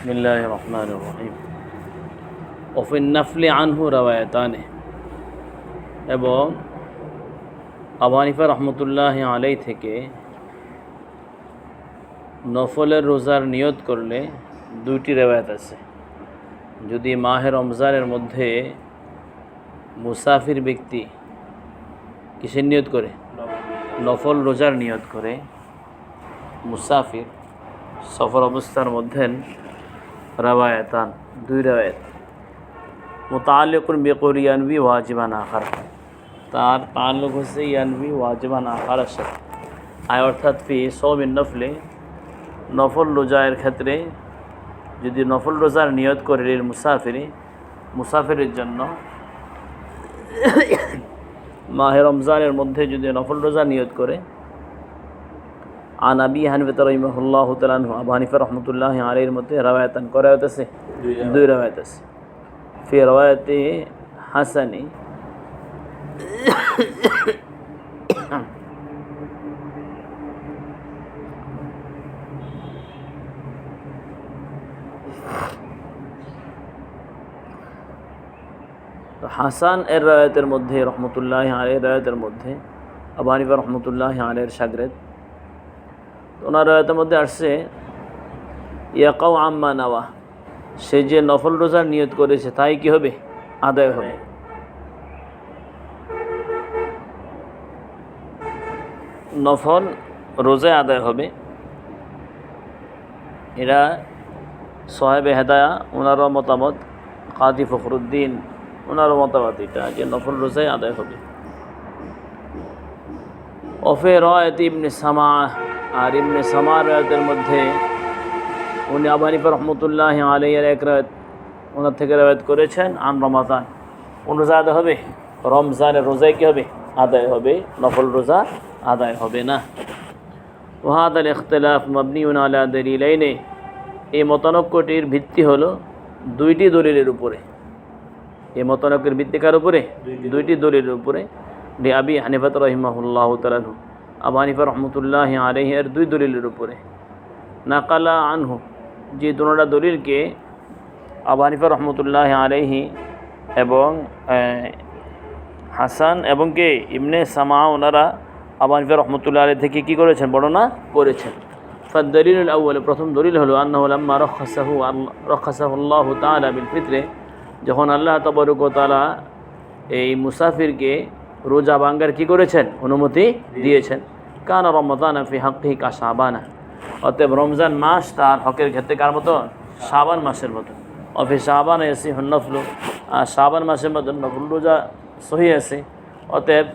بسم الله الرحمن الرحيم وفي النفل عنه روايتان ابو এবং আবানিফা রহমতুল্লাহ আলাই থেকে নফলের রোজার নিয়ত করলে দুইটি রেওয়ায়ত আছে। যদি মাহে রমজানের মধ্যে মুসাফির ব্যক্তি কিসের নিয়ত করে? নফল রোজার নিয়ত করে মুসাফির সফর অবস্থার মধ্যে রাবায়তান দুই রাবায়ত মোতালেকুন বেকর ইয়ানবি ওয়াজিবান আখার। তার তাল্লুক হচ্ছে ইয়ানবি ওয়াজিবান আখারের সাথে আয় অর্থাৎ ফি সৌমিন নফলে, নফল রোজায়ের ক্ষেত্রে যদি নফল রোজার নিয়ত করে রেল মুসাফিরে, মুসাফিরের জন্য মাহে রমজানের মধ্যে যদি নফল রোজা নিয়ত করে আন আবি হানিফা রহিমাহুল্লাহ তালানহু আবু হানিফা রহমতুল্লাহ আলীর মধ্যে রাওয়ায়াতান করায়ত আছে দুই রাওয়ায়াত আছে ফি রাওয়ায়াতে হাসানি তো হাসান এর রায়তের মধ্যে রহমতুল্লাহ আলের রায়তের মধ্যে আবু হানিফা রহমতুল্লাহ আলের সাগরেদ তো ওনার রায়তের মধ্যে আসছে ইয়াকাও আম্মা নাওয়া সে যে নফল রোজার নিয়ত করেছে, তাই কি হবে? আদায় হবে। নফল রোজায় আদায় হবে। এরা সোহেবে হেদায়া, ওনারও মতামত। কাদি ফখরুদ্দিন, ওনারও মতামত এটা, যে নফল রোজায় আদায় হবে। অফে রয়ত ইবনে সামা আর ইবনে সামা রয়তের মধ্যে উনি আবানিফা রহমতুল্লাহ আলাইয়ের এক রায়ত ওনার থেকে রায়ত করেছেন আন রমাদান কোন রোজা আদায় হবে? রমজানের রোজায় কী হবে? আদায় হবে। নফল রোজা আদায় হবে না। ওহাদ আল ইখতলাফ মবনি আলা দলিলাইনে। এই মতানক্যটির ভিত্তি হলো দুইটি দলিলের উপরে। এই মতানক্যের ভিত্তিকার উপরে? দুইটি দলিলের উপরে। ডি আবি হানিফাত রহিমাহুল্লাহ তালাহু আবু হানিফা রহমতুল্লাহ আলহের দুই দলিলের উপরে নাকালা আনহু যে দুটা দলিলকে আবু হানিফা রহমতুল্লাহ আলহি এবং হাসান এবং কে ইবনে সামা ওনারা আবু হানিফা রহমতুল্লাহ আলী থেকে কী করেছেন বর্ণনা করেছেন فالدليل الأول প্রথম দলিল হলো আন্নাহু লাম্মা রখাসাহু রখাসাহু আল্লাহ তাআলা বিল ফিতরে যখন আল্লাহ তবরক তাআলা এই মুসাফিরকে রোজা ভাঙ্গার কি করেছেন? অনুমতি দিয়েছেন। কান রমজান ফি হাক্কি কা শাবানা। অতএব রমজান মাস তার হকের ক্ষেত্রে কার মতো শাবান মাসের মতো অফি শাবান এসি নফল। আর শাবান মাসের মতো নফল রোজা সহি আছে। অতএব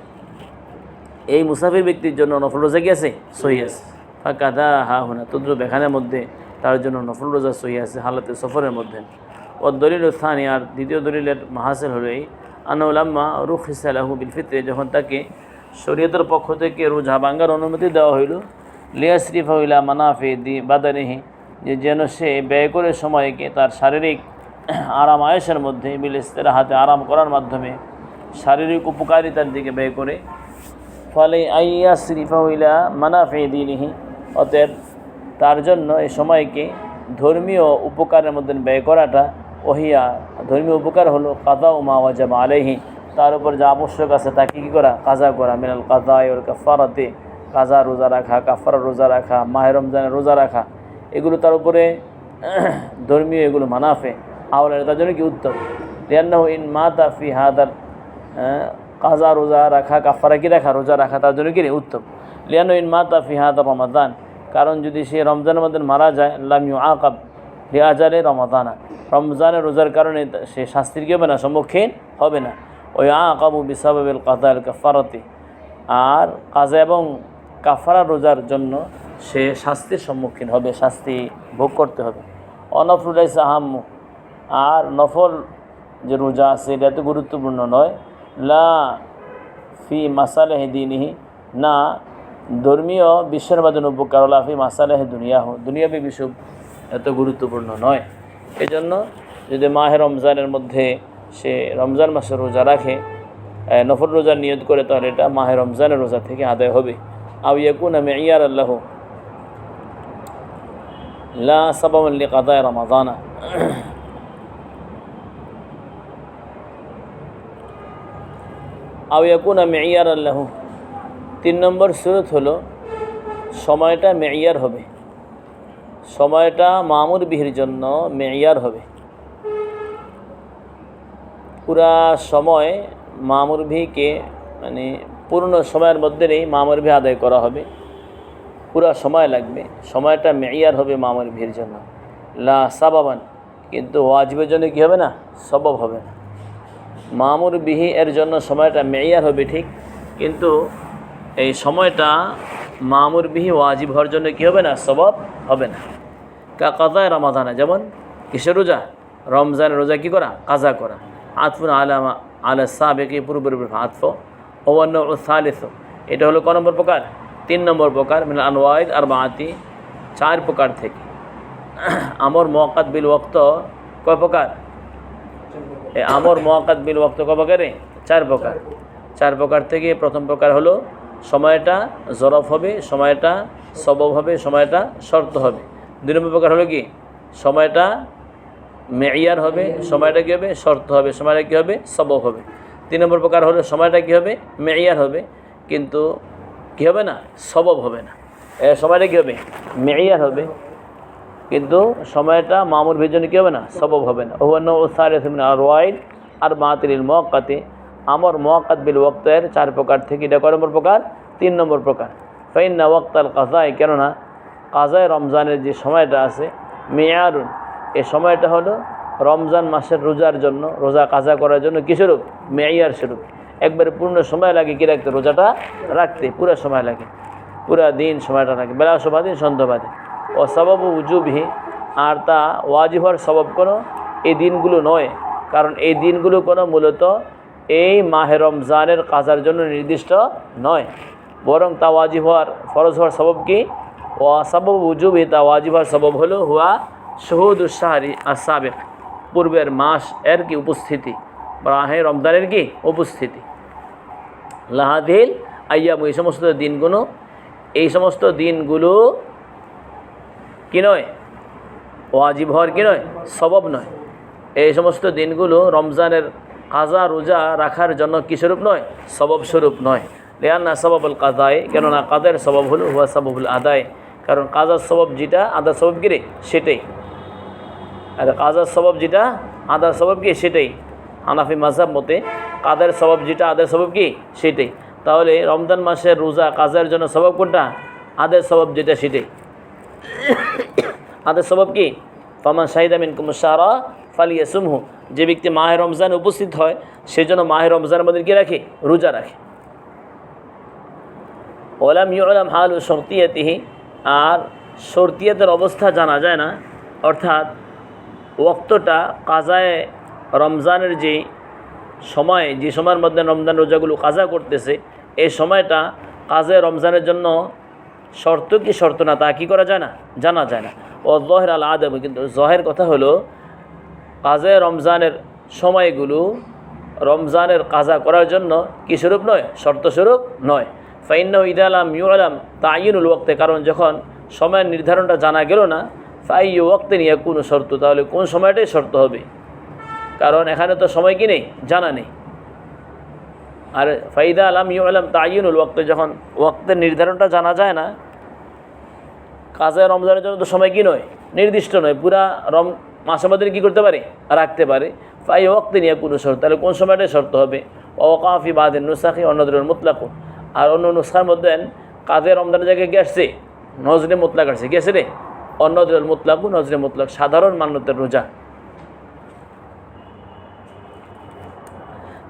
এই মুসাফির ব্যক্তির জন্য নফল রোজা কি আছে? সহি আছে। ফাঁকাদা হা হুনা। তদ্রুপ এখানের মধ্যে তার জন্য নফল রোজা সহি আছে হালাতে সফরের মধ্যে। ও দলিল স্থানী আর দ্বিতীয় দলিলের মাহাসেল হলো এই আনাউলাম্মা রুখ হিসালাহু বিল ফিতরে, যখন তাকে শরীয়তের পক্ষ থেকে রোজা ভাঙ্গার অনুমতি দেওয়া হইল লিয়া শরীফ হইলা মানাফে দি বাদানিহি, যে যেন সে ব্যয় করে সময়কে তার শারীরিক আরাম আয়েসের মধ্যে বিলেস্তের হাতে আরাম করার মাধ্যমে শারীরিক উপকারিতার দিকে ব্যয় করে। ফলে আইয়া শরীফা হইলা মানাফে দিনিহি, অতএব তার জন্য এই সময়কে ধর্মীয় উপকারের মধ্যে ব্যয় করাটা ওহিয়া ধর্মীয় উপকার হলো কাদা উমা ওয়াজাব আলেহি তার উপর যা আবশ্যক আছে তাকে কী করা? কাজা করা। মিনাল কাজা ওর কাফারাতে। কাজা রোজা রাখা, কাফারা রোজা রাখা, মাহে রমজানের রোজা রাখা। এগুলো তার উপরে ধর্মীয় এগুলো মানাফে। আওয়ালের তার জন্য কি উত্তম? রিয়ান্না ইন মা তাফি হাদার কাজা রোজা রাখা, কাফারা কি রাখা? রোজা রাখা তার জন্য কি রে? উত্তম। লিয়ানো ইন মা তাফি হাদার রমাদান। কারণ যদি সে রমজানের মধ্যে মারা যায় লামিউ আকাব হে আজারে রমাদানা। রমজানের রোজার কারণে সে শাস্তির কি হবে না, সম্মুখীন হবে না। ওই আকাবু বিসাবাবিল কাদাল কাফারতে। আর কাজা এবং কাফারা রোজার জন্য সে শাস্তির সম্মুখীন হবে, শাস্তি ভোগ করতে হবে। অনফরুলাই সাহাম্মু আর নফল যে রোজা আছে, এটা এত গুরুত্বপূর্ণ নয়। লা ফি মাসালেহ দিনহি। না, ধর্মীয় বিশ্বের মাধ্যমে উপকার লাফি মাসালেহ দুনিয়া হো দুনিয়াবী বিশ্ব এত গুরুত্বপূর্ণ নয়। এই জন্য যদি মাহে রমজানের মধ্যে সে রমজান মাসে রোজা রাখে নফল রোজার নিয়ত করে, তাহলে এটা মাহে রমজানের রোজা থেকে আদায় হবে। আউ ইয়াকুন আমি ইয়ার আল্লাহ। লা সাবাব লিকাদায় রমাদানা। আউ ইয়াকুনা মেয়ার আল্লাহ। তিন নম্বর সুরত হলো, সময়টা মেয়ার হবে। সময়টা মামুর বিহির জন্য মেয়ার হবে। পুরা সময় মামুর ভিকে মানে পূর্ণ সময়ের মধ্যে নেই মামুর ভি আদায় করা হবে। পুরা সময় লাগবে, সময়টা মেয়ার হবে মামুর ভির জন্য। লা সাবাবান, কিন্তু ওয়াজিবের জন্য কী হবে না? সবব হবে না। মামুর বিহি এর জন্য সময়টা মেয়ার হবে ঠিক, কিন্তু এই সময়টা মামুর বিহি ওয়াজিব হওয়ার জন্য কী হবে না? সবব হবে না। কা কাজায় রমাদানা? যেমন কিসের রোজা? রমজানের রোজা কী করা? কাজা করা। আতফুন আলামা আলা সাবেকি, পূর্বের আতফ। ওয়ান্ন সালিস। এটা হলো ক নম্বর প্রকার? তিন নম্বর প্রকার মানে আনওয়াইদ আর বাতি চার প্রকার থেকে। আমর মহাকাত বিল ওক্ত কয় প্রকার? আমর মোয়াক্কাত বিল ওক্ত কয় প্রকারে? চার প্রকার। চার প্রকার থেকে প্রথম প্রকার হলো সময়টা জরফ হবে, সময়টা সবব হবে, সময়টা শর্ত হবে। দুই নম্বর প্রকার হলো কি? সময়টা মেয়ার হবে, সময়টা কী হবে? শর্ত হবে, সময়টা কী হবে? সবব হবে। তিন নম্বর প্রকার হলো সময়টা কী হবে? মেয়ার হবে, কিন্তু কী হবে না? সবব হবে না। সময়টা কী হবে? মেয়ার হবে, কিন্তু সময়টা মামুর ভিজনে কী হবে না? সবব হবে না। ওহান্ন ওসারিন আর ওয়াইড আর মাতিল মোয়াক্কাতে আমর মোয়াক্কাত বিল ওক্তের চার প্রকার থেকে এটা কয় নম্বর প্রকার? তিন নম্বর প্রকার। ফাইন্না ওয়াক্তাল কাজায় কেননা কাজায় রমজানের যে সময়টা আছে, মেয়ারুন, এ সময়টা হলো রমজান মাসের রোজার জন্য, রোজা কাজা করার জন্য কী স্বরূপ মেয়ার স্বরূপ একবারে পূর্ণ সময় লাগে কী রাখতে? রোজাটা রাখতে, পুরো সময় লাগে। পুরা দিন সময়টা লাগে। বেলা সভা দিন সন্ধ্যাবাদে ও সবব উজুবহি, আর তা ওয়াজিব হওয়ার সবব কোনো এই দিনগুলো নয়। কারণ এই দিনগুলো কোনো মূলত এই মাহে রমজানের কাজার জন্য নির্দিষ্ট নয়। বরং তা ওয়াজিব হওয়ার ফরজ হওয়ার সবব কি? ও সবব উজুবি তা ওয়াজিব হওয়ার সবব হলো হুয়া শহুদুসাহারি আসাবেক পূর্বের মাস এর কি উপস্থিতি? মাহে রমজানের কি উপস্থিতি? লাহাদিল আইয়াম এই সমস্ত দিনগুলো, এই সমস্ত দিনগুলো কি নয়? ওয়াজিব হওয়ার কি নয়? সবব নয়। এই সমস্ত দিনগুলো রমজানের কাজা রোজা রাখার জন্য কী স্বরূপ নয়? স্বরূপ নয়। লেয়ান্না সবাবুল কাদায় কেননা কাদের সবব হলো, হুয়া সবাবুল আদায় কারণ কাজার সবব যেটা, আদার সবব কি রে? সেটাই। আর কাজার সবব যেটা, আদার সবব কি? সেটাই। হানাফি মাঝাব মতে, কাদের সবব যেটা, আদের সবব কি? সেটাই। তাহলে রমজান মাসের রোজা কাজের জন্য সবব কোনটা? আদের সবব যেটা, সেটাই। আদের সবব কি? ফামান শাহিদামিন কুমসারা ফালিয়া সুমহু যে ব্যক্তি মাহে রমজান উপস্থিত হয় সেজন্য মাহে রমজানের মধ্যে কি রাখে? রোজা রাখে। ওলাম ইউলাম হাল ও শর্তিয়াতিহি, আর শর্তিয়াতের অবস্থা জানা যায় না। অর্থাৎ ওক্তটা কাজায় রমজানের যে সময়, যে সময়ের মধ্যে রমজান রোজাগুলো কাজা করতেছে, এই সময়টা কাজে রমজানের জন্য শর্ত কি শর্ত না, তা কী করা যায় না? জানা যায় না। ও জহের আল আদম কিন্তু জহের কথা হলো কাজে রমজানের সময়গুলো রমজানের কাজা করার জন্য কী স্বরূপ নয়? শর্তস্বরূপ নয়। ফাইন্য ঈদ আলাম ইউ আলাম তাইনুল ওক্তে কারণ যখন সময়ের নির্ধারণটা জানা গেল না ফাই ওক্তে নিয়ে কোনো শর্ত, তাহলে কোন সময়টাই শর্ত হবে? কারণ এখানে তো সময় কি নেই? জানা নেই। আর ফাইদা আলাম ইউ আলাম তাইনুল ওক্তে যখন ওক্তের নির্ধারণটা জানা যায় না, কাজে রমজানের জন্য তো সময় কি নয়? নির্দিষ্ট নয়। পুরা রম মধ্যে কী করতে পারে? রাখতে পারে। ফাই ওক্তে নিয়ে কোনো শর্ত। তাহলে কোন সময়টাই শর্ত হবে? ওকাফি বাদের নুসাখি অন্যদের মুতলাকুন। আর অন্য নুসখার মধ্যে কাদের রমজানের জায়গায় আসছে? নজরে মুতলাক আসছে। আছে রে? অন্যদের মুতলাকু নজরে মুতলাক। সাধারণ মান্যতের রোজা।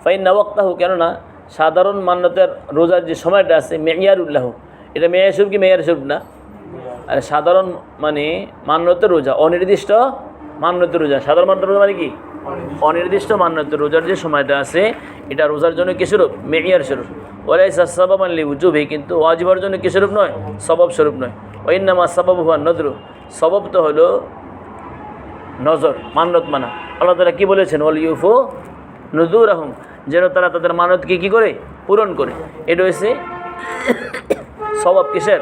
ফাইন নাওয়াক্তাহু কেননা সাধারণ মান্যতের রোজার যে সময়টা আছে মেয়ার উল্লাহ এটা মেয়ার স্বরূপ কি? মেয়ার স্বরূপ না। আর সাধারণ মানে মান্যতের রোজা। অনির্দিষ্ট মান্যতের রোজা। সাধারণ মান্যতের রোজা মানে কি? অনির্দিষ্ট। মান্যতের রোজার যে সময়টা আছে এটা রোজার জন্য কি স্বরূপ? মেয়ার স্বরূপ। ওলাই সাবাব আনলি উজুবে কিন্তু ওয়াজিবার জন্য কি স্বরূপ নয়? সবব স্বরূপ নয়। ওই নামা সবাব হুয়া নদরু। সবব তো হলো নজর মান্যত মানা। আল্লাহ তালা কী বলেছেন? ওল ইউফো নজুর আহম যেন তারা তাদের মানতকে কী করে? পূরণ করে। এটা হয়েছে স্বভাব কিসের?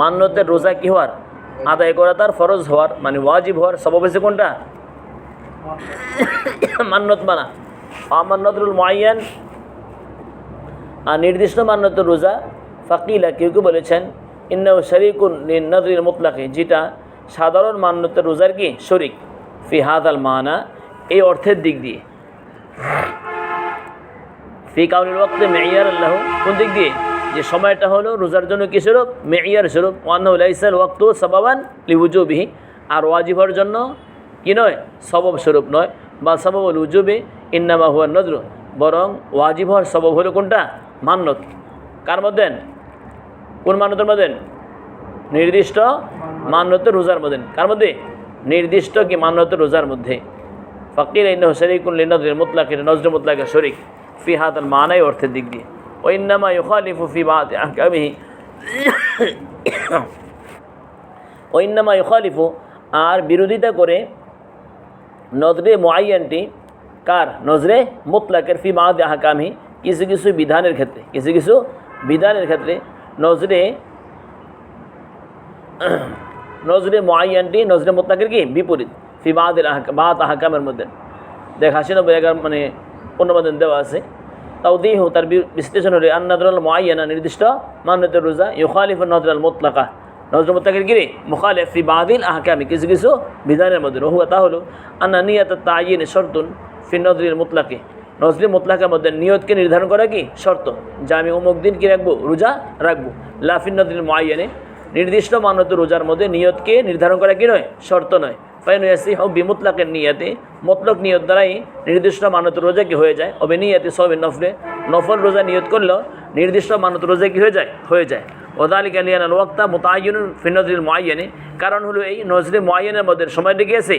মান্যতের রোজা কি হওয়ার? আদায় করা তার ফরজ হওয়ার মানে ওয়াজিব হওয়ার সব হয়েছে কোনটা? মান্নত মানা। আমান্নতুল মাইয়ান আর নির্দিষ্ট মান্যত রোজা, ফাকিলা কেউ কেউ বলেছেন ইন্নাউ শরিকুন নদরির মুতলাকে, যেটা সাধারণ মান্যত রোজার কি? শরিক। ফি হাদ আল মানা, এই অর্থের দিক দিয়ে। ফি কাউনিল ওয়াক্তে মেয়ার আল্লাহ কোন দিক দিয়ে? যে সময়টা হলো রোজার জন্য কি স্বরূপ? মেয়ার স্বরূপ। ওয়ান্নাউলাইসাল ওয়াক্ত সবাবান লিউজুবিহি। আর ওয়াজিবর জন্য কি নয়? সবব স্বরূপ নয়। বা সববল উজুবে ইন্নামা হুয়ার নজর। বরং ওয়াজিব সবব হলো কোনটা? মান্যত কার মধ্যে কোন মান্যতের মধ্যে নির্দিষ্ট মান্যত রোজার মধ্যে কার মধ্যে? নির্দিষ্ট কি মান্যত রোজার মধ্যে। ফকির ইন্নহ শরিকুল লিনজর মুতলাকের নজর মুতলাকের শরিক। ফি হাতাল মানাই অর্থের দিক দিয়ে। ওইন্নামা ইউখালিফু ফি বাদ আহকামিহি। ওইন্নামা ইউখালিফু, আর বিরোধিতা করে নজরে মোয়াইয়ানটি কার? নজরে মুতলাকের ফি মাদ আহকামি কিছু কিছু বিধানের ক্ষেত্রে, কিছু কিছু বিধানের ক্ষেত্রে নজরে নজরে মোয়াইয়ানটি নজরে মুতলাকের কি? বিপরীত, ফি বাদের বাদ আহকামের মধ্যে। দেখা নব্বই এগারো মানে অনুমোদন দেওয়া আছে। তাও দিয়ে হোক তার বিশ্লেষণ হলে আন্নাদুল মোয়াইয়ানা নির্দিষ্ট মান্যতের রোজা, ইউখালিফ নজরাল মুতলাকা। নজর মুতলাকের গিরে মুখালিফ ফি বাদিল আহকামি, কিছু কিছু বিধানের মধ্যে। রহুয়া তা হলো, আন্না নিয়াত তাইন শর্তুন ফি নজরিল মুতলাকে। নজরি মুতলাকের মধ্যে নিয়তকে নির্ধারণ করা কি? শর্ত। যা আমি অমুক দিন কি রাখব? রোজা রাখব। লাফিন নজরিল মোয়াইয়ানে নির্দিষ্ট মানত রোজার মধ্যে নিয়তকে নির্ধারণ করা কি নয়? শর্ত নয়। হোক বিমুতলাকের নিয়াতে। মতলক নিয়ত দ্বারাই নির্দিষ্ট মানত রোজা কি হয়ে যায়? অবে নিয়াতে সবে নফলে। নফল রোজা নিয়ত করলেও নির্দিষ্ট মানত রোজা কি হয়ে যায়? হয়ে যায়। ওদালিক আলিয়ান আল ওয়াক্তা মোতায়ন ফিনজরিল মোয়াইয়ানে কারণ হলো এই নজরে মোয়াইয়ানের মধ্যে সময়টা কি আছে?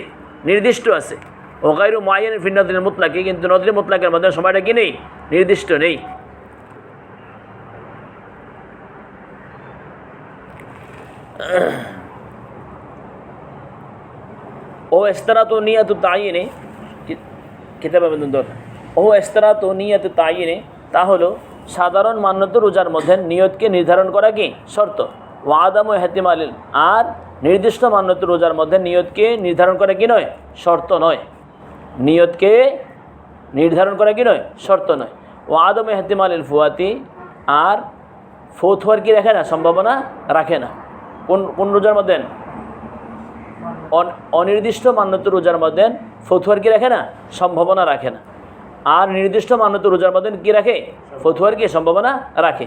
নির্দিষ্ট আছে। ওগাইরু মোয়াইয়ানের ফিনজরিল মুতলাকে, কিন্তু নজরে মুতলাকের মধ্যে সময়টা কি নেই? নির্দিষ্ট নেই। ও এস্তরা তো নিয়ত তাইনে কিতাবে দর ও এস্তরা তো নিয়ত তাইনে তা হলো সাধারণ মান্যত রোজার মধ্যে নিয়তকে নির্ধারণ করা কি? শর্ত। ওয়াদাম ও হেতিমালিল আর নির্দিষ্ট মান্যত রোজার মধ্যে নিয়তকে নির্ধারণ করা কি নয়? শর্ত নয়। নিয়তকে নির্ধারণ করা কি নয়? শর্ত নয়। ওয়াদম হেতিমালিল ফুয়াতি, আর ফৌথ হওয়ার কি রাখে না? সম্ভাবনা রাখে না। কোন কোন রোজার মধ্যে? অনির্দিষ্ট মান্যত রোজার মধ্যে ফতুয়ার কি রাখে না? সম্ভাবনা রাখে না। আর নির্দিষ্ট মান্যত রোজার মধ্যে কি রাখে? ফতুয়ার কি সম্ভাবনা রাখে?